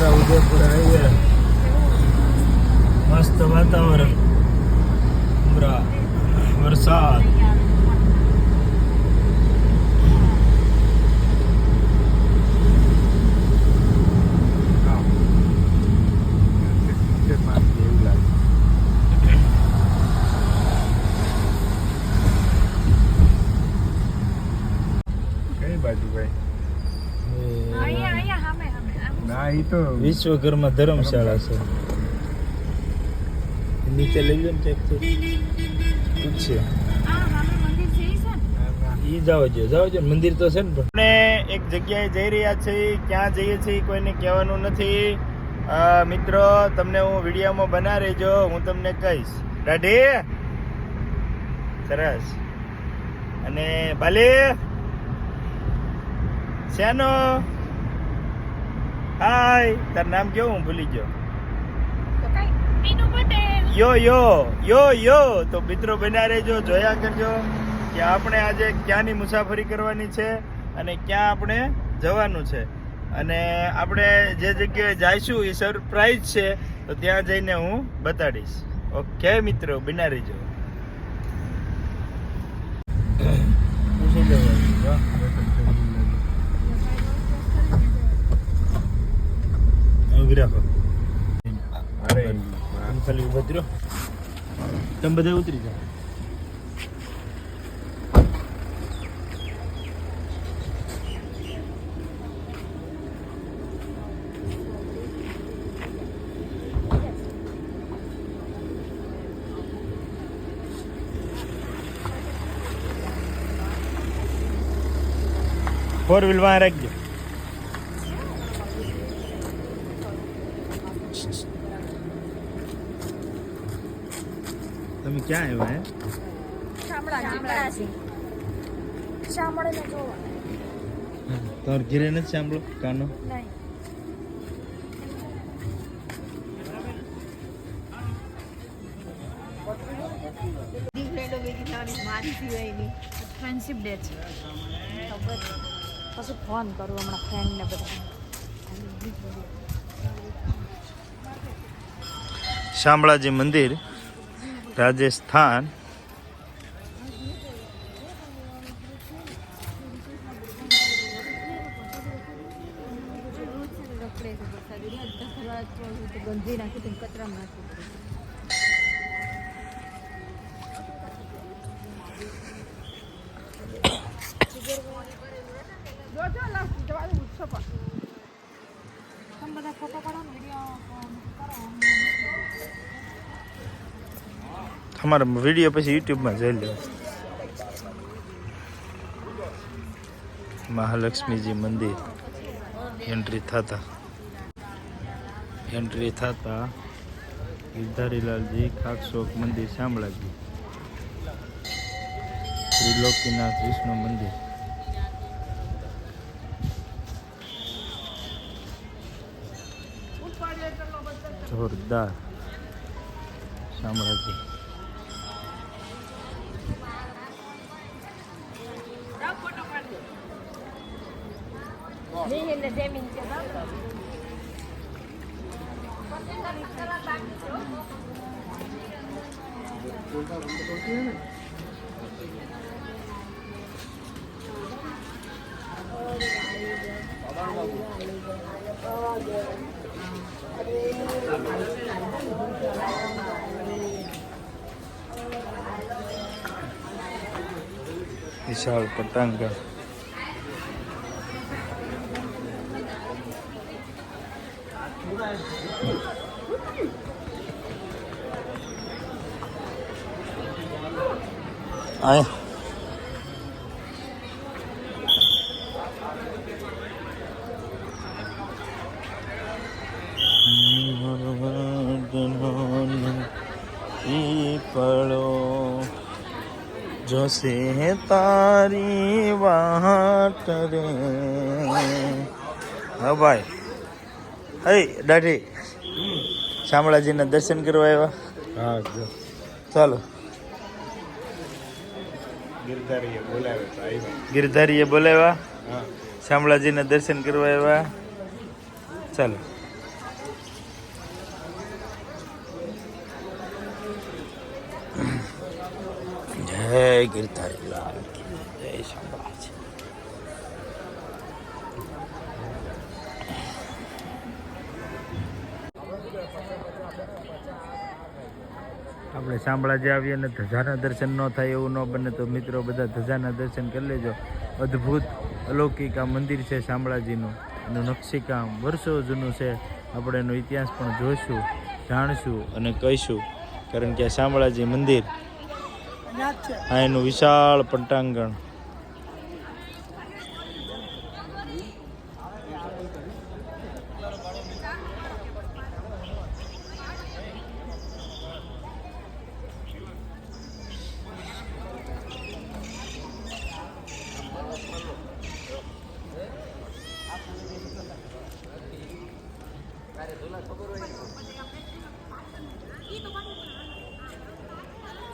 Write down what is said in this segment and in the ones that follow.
Chhota Udaipur highway મસ્ત વાતાવરણ. વરસાદ કઈ બાજુ ભાઈ અહીંયા અહીંયા સામે સામે આમ. ના ઈ તો વિશ્વકર્મા ધર્મશાળા છે. નીચે લઈ લો ને ચેક તો પૂછશે. આ સામે મંદિર ઈ છે ને ઈ જાવ જો જાવ જો મંદિર તો છે ને આપણે એક જગ્યાએ જઈ રહ્યા છીએ ક્યાં જઈએ છીએ કોઈને કહેવાનું નથી. મિત્રો તમને હું વિડીયોમાં બના રહેજો હું તમને કહીશ. દાઢી સરસ. અને ભલે શેનો? હાય તાર નામ કેવું? હું ભૂલી ગયો. યો યો યો યો. તો મિત્રો બન્યા રહેજો જોયા કરજો કે આપણે આજે ક્યાંની મુસાફરી કરવાની છે અને ક્યાં આપણે જવાનું છે. અને આપણે જે જગ્યાએ જઈશું એ સરપ્રાઈઝ છે તો ત્યાં જઈને હું બતાડીશ. ઓકે મિત્રો બિના રહેજો. તમે બધા ઉતરી જાઓ ફોર વ્હીલ વાં રાખજો તમે ક્યાં આવ્યા હે? શામળાજી. શામળાને જોવા. તમારે ઘેરે નથી સાંભળો? કાનો? ફ્રેન્ડશિપ ડે છે ખબર છે. પછી ફોન કરું હમણાં ફ્રેન્ડને બધા શામળાજી મંદિર રાજસ્થાન. બધા ફોટો પાડો વીડિયો કરો. અમારા વીડિયો પછી યુટ્યુબમાં જોઈ લો. મહાલક્ષ્મીજી મંદિર. એન્ટ્રી થતા. એન્ટ્રી થતા ગિરધારીલાલજી કાકશોક મંદિર શામળાજી. ત્રિલોકીનાથ વિષ્ણુ મંદિર. જોરદાર. શામળાજી. વિશાળ પટાંગણ આય પડો જોશે તારી વાટ રે હા ભાઈ હઈ દાઢી શામળાજીના દર્શન કરવા આવ્યા હા ચાલો ગિરધારીએ બોલાવ્યા તો શામળાજીના દર્શન કરવા આવ્યા? ચાલો. જય ગિરધારી. આપણે શામળાજી આવીએ અને ધજાના દર્શન ન થાય એવું ન બને તો મિત્રો બધા ધજાના દર્શન કરી લેજો. અદ્ભુત અલૌકિક આ મંદિર છે શામળાજીનું. એનું નકશીકામ વર્ષો જૂનું છે. આપણે એનો ઇતિહાસ પણ જોઈશું જાણશું અને કહીશું. કારણ કે આ શામળાજી મંદિર આ એનું વિશાળ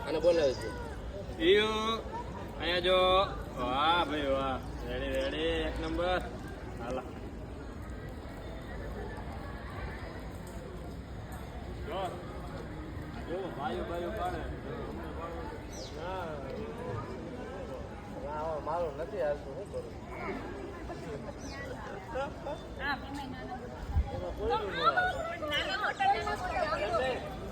પટાંગણ ઈયો અહીંયા જો. વાહ ભાઈ વાહ. રેડી રેડી એક નંબર. હાલા. જો. જો ભાઈઓ ભાઈઓ પાડે. મારું નથી હાલતું શું કરું?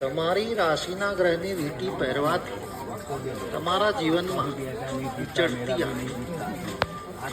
તમારી રાશિના ગ્રહની વીટી પહેરવાથી તમારા જીવનમાં ચડતી આવે.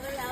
brother out.